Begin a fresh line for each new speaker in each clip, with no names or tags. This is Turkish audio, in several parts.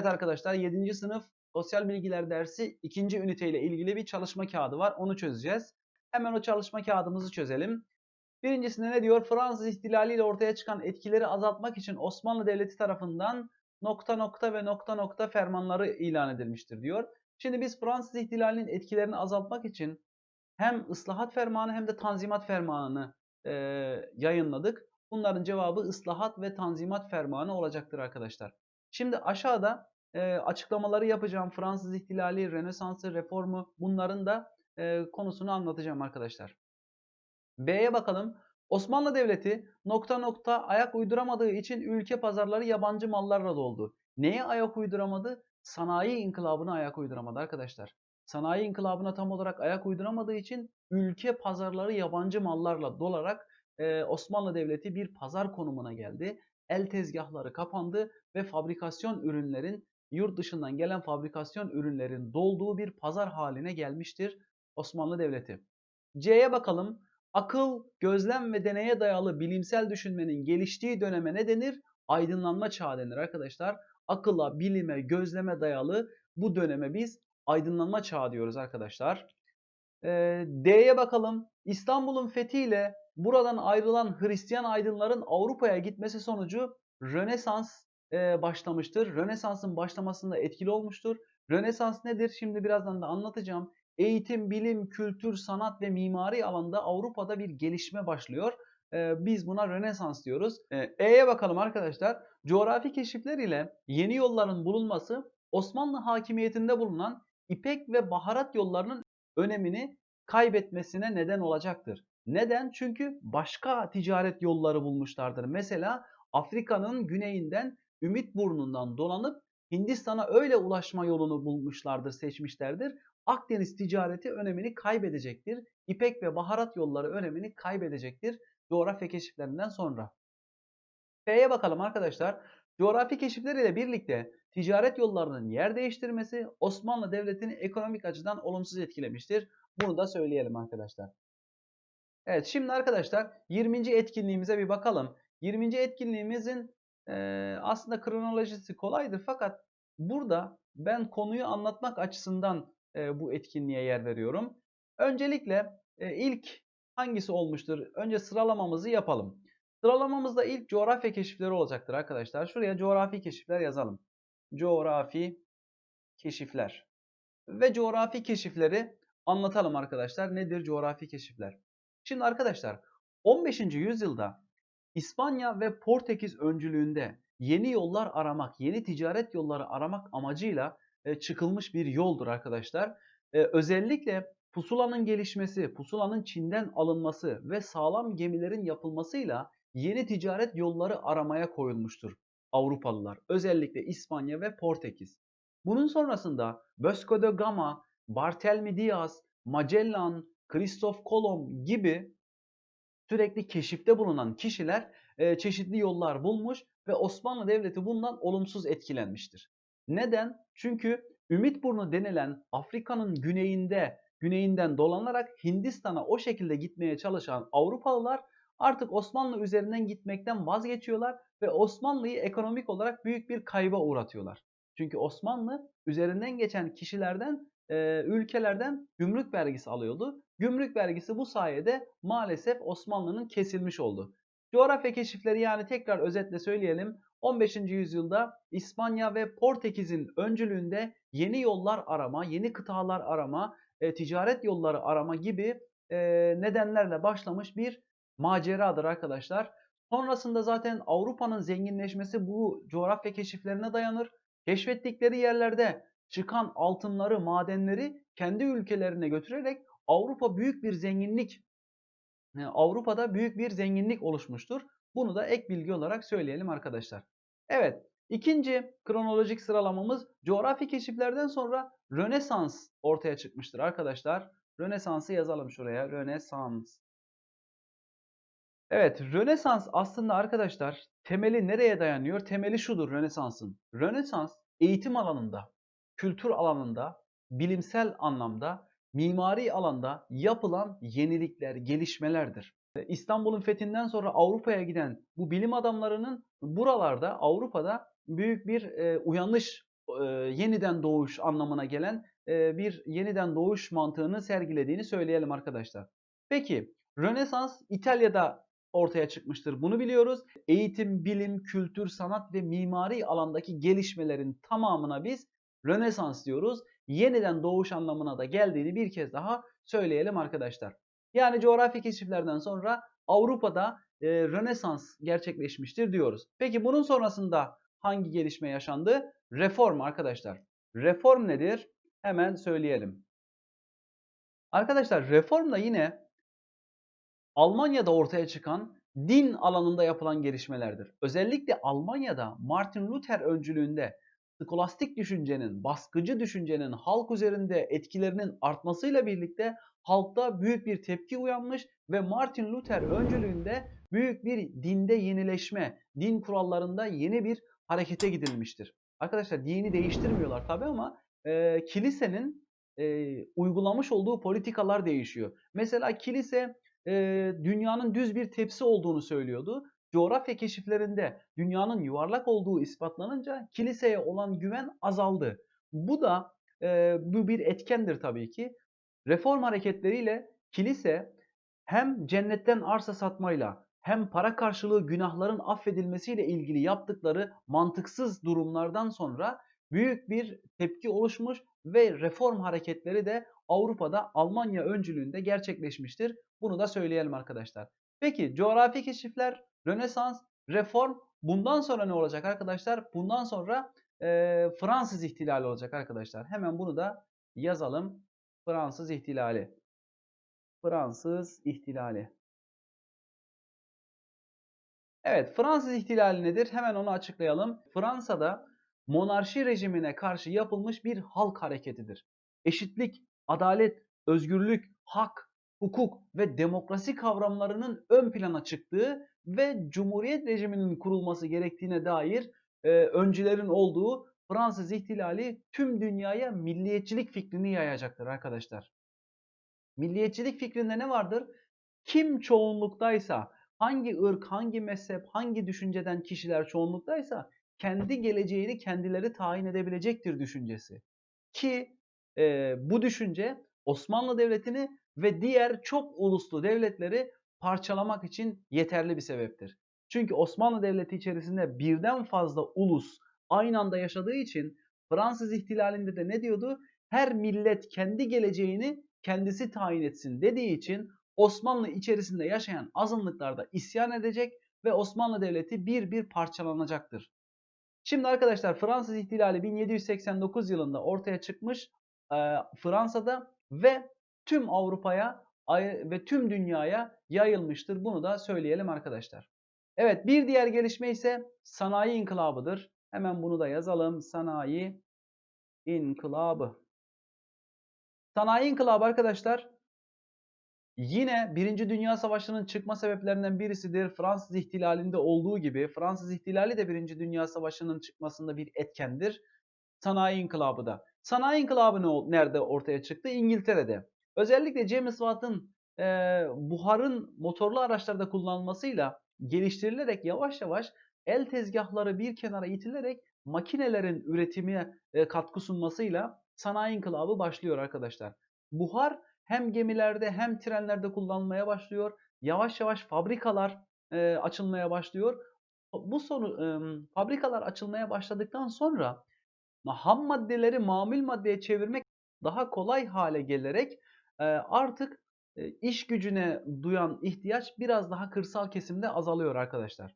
Evet arkadaşlar 7. sınıf sosyal bilgiler dersi 2. üniteyle ilgili bir çalışma kağıdı var. Onu çözeceğiz. Hemen o çalışma kağıdımızı çözelim. Birincisinde ne diyor? Fransız ihtilaliyle ortaya çıkan etkileri azaltmak için Osmanlı Devleti tarafından nokta nokta ve nokta nokta fermanları ilan edilmiştir diyor. Şimdi biz Fransız ihtilalinin etkilerini azaltmak için hem ıslahat fermanı hem de tanzimat fermanını e, yayınladık. Bunların cevabı ıslahat ve tanzimat fermanı olacaktır arkadaşlar. Şimdi aşağıda e, açıklamaları yapacağım. Fransız ihtilali, Rönesans'ı, reformu bunların da e, konusunu anlatacağım arkadaşlar. B'ye bakalım. Osmanlı Devleti nokta nokta ayak uyduramadığı için ülke pazarları yabancı mallarla doldu. Neye ayak uyduramadı? Sanayi inkılabına ayak uyduramadı arkadaşlar. Sanayi inkılabına tam olarak ayak uyduramadığı için ülke pazarları yabancı mallarla dolarak e, Osmanlı Devleti bir pazar konumuna geldi. El tezgahları kapandı ve fabrikasyon ürünlerin yurt dışından gelen fabrikasyon ürünlerin dolduğu bir pazar haline gelmiştir Osmanlı Devleti. C'ye bakalım. Akıl, gözlem ve deneye dayalı bilimsel düşünmenin geliştiği döneme ne denir? Aydınlanma çağı denir arkadaşlar. Akılla, bilime, gözleme dayalı bu döneme biz aydınlanma çağı diyoruz arkadaşlar. D'ye bakalım. İstanbul'un fethiyle buradan ayrılan Hristiyan aydınların Avrupa'ya gitmesi sonucu Rönesans e, başlamıştır. Rönesans'ın başlamasında etkili olmuştur. Rönesans nedir? Şimdi birazdan da anlatacağım. Eğitim, bilim, kültür, sanat ve mimari alanda Avrupa'da bir gelişme başlıyor. E, biz buna Rönesans diyoruz. E, E'ye bakalım arkadaşlar. Coğrafi keşifler ile yeni yolların bulunması Osmanlı hakimiyetinde bulunan İpek ve baharat yollarının önemini kaybetmesine neden olacaktır. Neden? Çünkü başka ticaret yolları bulmuşlardır. Mesela Afrika'nın güneyinden Ümit Burnu'ndan dolanıp Hindistan'a öyle ulaşma yolunu bulmuşlardır, seçmişlerdir. Akdeniz ticareti önemini kaybedecektir. İpek ve baharat yolları önemini kaybedecektir coğrafya keşiflerinden sonra. F'ye bakalım arkadaşlar. Coğrafi keşifler ile birlikte ticaret yollarının yer değiştirmesi Osmanlı Devleti'ni ekonomik açıdan olumsuz etkilemiştir. Bunu da söyleyelim arkadaşlar. Evet şimdi arkadaşlar 20. etkinliğimize bir bakalım. 20. etkinliğimizin e, aslında kronolojisi kolaydır fakat burada ben konuyu anlatmak açısından e, bu etkinliğe yer veriyorum. Öncelikle e, ilk hangisi olmuştur? Önce sıralamamızı yapalım. Sıralamamızda ilk coğrafya keşifleri olacaktır arkadaşlar. Şuraya coğrafi keşifler yazalım. Coğrafi keşifler. Ve coğrafi keşifleri anlatalım arkadaşlar. Nedir coğrafi keşifler? Şimdi arkadaşlar 15. yüzyılda İspanya ve Portekiz öncülüğünde yeni yollar aramak, yeni ticaret yolları aramak amacıyla e, çıkılmış bir yoldur arkadaşlar. E, özellikle pusulanın gelişmesi, pusulanın Çin'den alınması ve sağlam gemilerin yapılmasıyla yeni ticaret yolları aramaya koyulmuştur Avrupalılar. Özellikle İspanya ve Portekiz. Bunun sonrasında Vasco da Gama, Bartolomé Diaz, Magellan, Christoph Kolomb gibi sürekli keşifte bulunan kişiler e, çeşitli yollar bulmuş ve Osmanlı Devleti bundan olumsuz etkilenmiştir. Neden? Çünkü Ümitburnu denilen Afrika'nın güneyinde güneyinden dolanarak Hindistan'a o şekilde gitmeye çalışan Avrupalılar artık Osmanlı üzerinden gitmekten vazgeçiyorlar ve Osmanlı'yı ekonomik olarak büyük bir kayba uğratıyorlar. Çünkü Osmanlı üzerinden geçen kişilerden, e, ülkelerden gümrük vergisi alıyordu. Gümrük vergisi bu sayede maalesef Osmanlı'nın kesilmiş oldu. Coğrafya keşifleri yani tekrar özetle söyleyelim. 15. yüzyılda İspanya ve Portekiz'in öncülüğünde yeni yollar arama, yeni kıtalar arama, e, ticaret yolları arama gibi e, nedenlerle başlamış bir maceradır arkadaşlar. Sonrasında zaten Avrupa'nın zenginleşmesi bu coğrafya keşiflerine dayanır. Keşfettikleri yerlerde çıkan altınları, madenleri kendi ülkelerine götürerek Avrupa büyük bir zenginlik Avrupa'da büyük bir zenginlik oluşmuştur. Bunu da ek bilgi olarak söyleyelim arkadaşlar. Evet, ikinci kronolojik sıralamamız coğrafi keşiflerden sonra Rönesans ortaya çıkmıştır arkadaşlar. Rönesans'ı yazalım şuraya. Rönesans. Evet, Rönesans aslında arkadaşlar temeli nereye dayanıyor? Temeli şudur Rönesans'ın. Rönesans eğitim alanında, kültür alanında, bilimsel anlamda, mimari alanda yapılan yenilikler, gelişmelerdir. İstanbul'un fethinden sonra Avrupa'ya giden bu bilim adamlarının buralarda Avrupa'da büyük bir e, uyanış e, yeniden doğuş anlamına gelen e, bir yeniden doğuş mantığını sergilediğini söyleyelim arkadaşlar. Peki Rönesans İtalya'da ortaya çıkmıştır. Bunu biliyoruz. Eğitim, bilim, kültür, sanat ve mimari alandaki gelişmelerin tamamına biz Rönesans diyoruz. Yeniden doğuş anlamına da geldiğini bir kez daha söyleyelim arkadaşlar. Yani coğrafi keşiflerden sonra Avrupa'da e, Rönesans gerçekleşmiştir diyoruz. Peki bunun sonrasında hangi gelişme yaşandı? Reform arkadaşlar. Reform nedir? Hemen söyleyelim. Arkadaşlar reform da yine Almanya'da ortaya çıkan din alanında yapılan gelişmelerdir. Özellikle Almanya'da Martin Luther öncülüğünde skolastik düşüncenin, baskıcı düşüncenin halk üzerinde etkilerinin artmasıyla birlikte halkta büyük bir tepki uyanmış ve Martin Luther öncülüğünde büyük bir dinde yenileşme, din kurallarında yeni bir harekete gidilmiştir. Arkadaşlar dini değiştirmiyorlar tabi ama e, kilisenin e, uygulamış olduğu politikalar değişiyor. Mesela kilise e, dünyanın düz bir tepsi olduğunu söylüyordu. Coğrafya keşiflerinde dünyanın yuvarlak olduğu ispatlanınca kiliseye olan güven azaldı. Bu da e, bu bir etkendir tabii ki. Reform hareketleriyle kilise hem cennetten arsa satmayla hem para karşılığı günahların affedilmesiyle ilgili yaptıkları mantıksız durumlardan sonra büyük bir tepki oluşmuş ve reform hareketleri de Avrupa'da Almanya öncülüğünde gerçekleşmiştir. Bunu da söyleyelim arkadaşlar. Peki coğrafi keşifler, Rönesans, reform bundan sonra ne olacak arkadaşlar? Bundan sonra e, Fransız ihtilali olacak arkadaşlar. Hemen bunu da yazalım. Fransız ihtilali. Fransız ihtilali. Evet, Fransız ihtilali nedir? Hemen onu açıklayalım. Fransa'da monarşi rejimine karşı yapılmış bir halk hareketidir. Eşitlik, adalet, özgürlük, hak, hukuk ve demokrasi kavramlarının ön plana çıktığı ve cumhuriyet rejiminin kurulması gerektiğine dair e, öncülerin olduğu Fransız ihtilali tüm dünyaya milliyetçilik fikrini yayacaktır arkadaşlar. Milliyetçilik fikrinde ne vardır? Kim çoğunluktaysa, hangi ırk, hangi mezhep, hangi düşünceden kişiler çoğunluktaysa kendi geleceğini kendileri tayin edebilecektir düşüncesi. Ki e, bu düşünce Osmanlı Devleti'ni ve diğer çok uluslu devletleri parçalamak için yeterli bir sebeptir. Çünkü Osmanlı Devleti içerisinde birden fazla ulus aynı anda yaşadığı için Fransız ihtilalinde de ne diyordu? Her millet kendi geleceğini kendisi tayin etsin dediği için Osmanlı içerisinde yaşayan azınlıklarda isyan edecek ve Osmanlı Devleti bir bir parçalanacaktır. Şimdi arkadaşlar Fransız ihtilali 1789 yılında ortaya çıkmış e, Fransa'da ve tüm Avrupa'ya ve tüm dünyaya yayılmıştır. Bunu da söyleyelim arkadaşlar. Evet bir diğer gelişme ise sanayi inkılabıdır. Hemen bunu da yazalım. Sanayi inkılabı. Sanayi inkılabı arkadaşlar yine Birinci Dünya Savaşı'nın çıkma sebeplerinden birisidir. Fransız ihtilalinde olduğu gibi Fransız ihtilali de Birinci Dünya Savaşı'nın çıkmasında bir etkendir. Sanayi inkılabı da. Sanayi inkılabı nerede ortaya çıktı? İngiltere'de. Özellikle James Watt'ın e, buharın motorlu araçlarda kullanılmasıyla geliştirilerek yavaş yavaş el tezgahları bir kenara itilerek makinelerin üretimine e, katkı sunmasıyla sanayi inkılabı başlıyor arkadaşlar. Buhar hem gemilerde hem trenlerde kullanılmaya başlıyor. Yavaş yavaş fabrikalar e, açılmaya başlıyor. Bu sonu e, fabrikalar açılmaya başladıktan sonra ham maddeleri mamul maddeye çevirmek daha kolay hale gelerek artık iş gücüne duyan ihtiyaç biraz daha kırsal kesimde azalıyor arkadaşlar.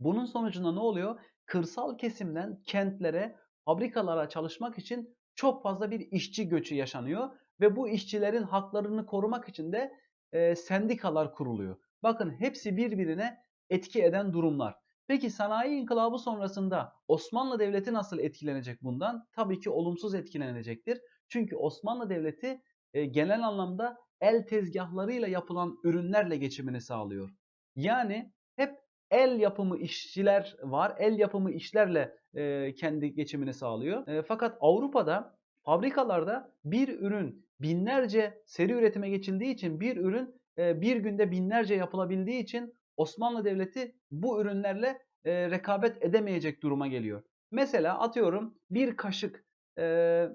Bunun sonucunda ne oluyor? Kırsal kesimden kentlere, fabrikalara çalışmak için çok fazla bir işçi göçü yaşanıyor ve bu işçilerin haklarını korumak için de e, sendikalar kuruluyor. Bakın hepsi birbirine etki eden durumlar. Peki sanayi inkılabı sonrasında Osmanlı Devleti nasıl etkilenecek bundan? Tabii ki olumsuz etkilenecektir. Çünkü Osmanlı Devleti e, genel anlamda el tezgahlarıyla yapılan ürünlerle geçimini sağlıyor. Yani hep el yapımı işçiler var. El yapımı işlerle e, kendi geçimini sağlıyor. E, fakat Avrupa'da fabrikalarda bir ürün binlerce seri üretime geçildiği için bir ürün e, bir günde binlerce yapılabildiği için Osmanlı Devleti bu ürünlerle e, rekabet edemeyecek duruma geliyor. Mesela atıyorum bir kaşık e,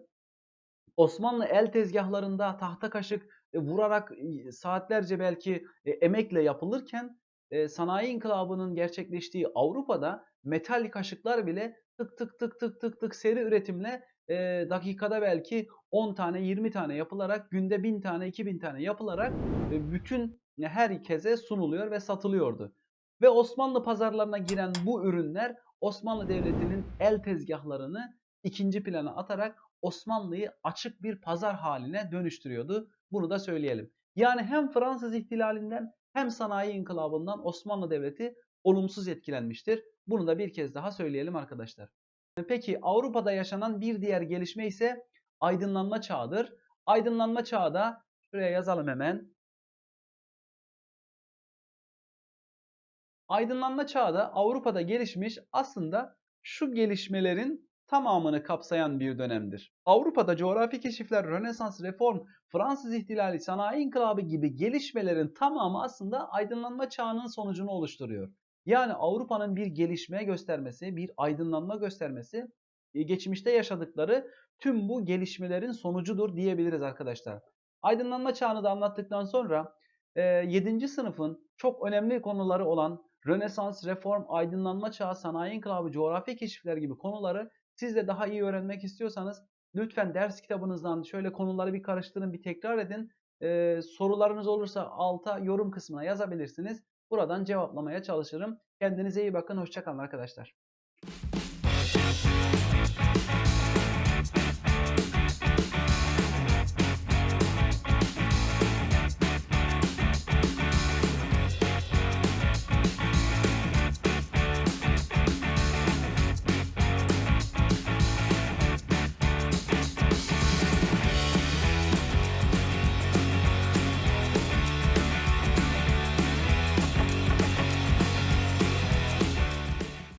Osmanlı el tezgahlarında tahta kaşık e, vurarak saatlerce belki e, emekle yapılırken e, sanayi inkılabının gerçekleştiği Avrupa'da metal kaşıklar bile tık tık tık tık tık tık seri üretimle e, dakikada belki 10 tane 20 tane yapılarak günde 1000 tane 2000 tane yapılarak e, bütün herkese sunuluyor ve satılıyordu. Ve Osmanlı pazarlarına giren bu ürünler Osmanlı Devleti'nin el tezgahlarını ikinci plana atarak Osmanlı'yı açık bir pazar haline dönüştürüyordu. Bunu da söyleyelim. Yani hem Fransız ihtilalinden hem sanayi inkılabından Osmanlı Devleti olumsuz etkilenmiştir. Bunu da bir kez daha söyleyelim arkadaşlar. Peki Avrupa'da yaşanan bir diğer gelişme ise aydınlanma çağıdır. Aydınlanma çağı da şuraya yazalım hemen. Aydınlanma çağı da Avrupa'da gelişmiş aslında şu gelişmelerin tamamını kapsayan bir dönemdir. Avrupa'da coğrafi keşifler, Rönesans, Reform, Fransız İhtilali, Sanayi İnkılabı gibi gelişmelerin tamamı aslında aydınlanma çağının sonucunu oluşturuyor. Yani Avrupa'nın bir gelişme göstermesi, bir aydınlanma göstermesi, e, geçmişte yaşadıkları tüm bu gelişmelerin sonucudur diyebiliriz arkadaşlar. Aydınlanma çağını da anlattıktan sonra 7. sınıfın çok önemli konuları olan Rönesans, Reform, Aydınlanma Çağı, Sanayi İnkılabı, Coğrafi Keşifler gibi konuları siz de daha iyi öğrenmek istiyorsanız lütfen ders kitabınızdan şöyle konuları bir karıştırın, bir tekrar edin. Ee, sorularınız olursa alta yorum kısmına yazabilirsiniz. Buradan cevaplamaya çalışırım. Kendinize iyi bakın. Hoşçakalın arkadaşlar.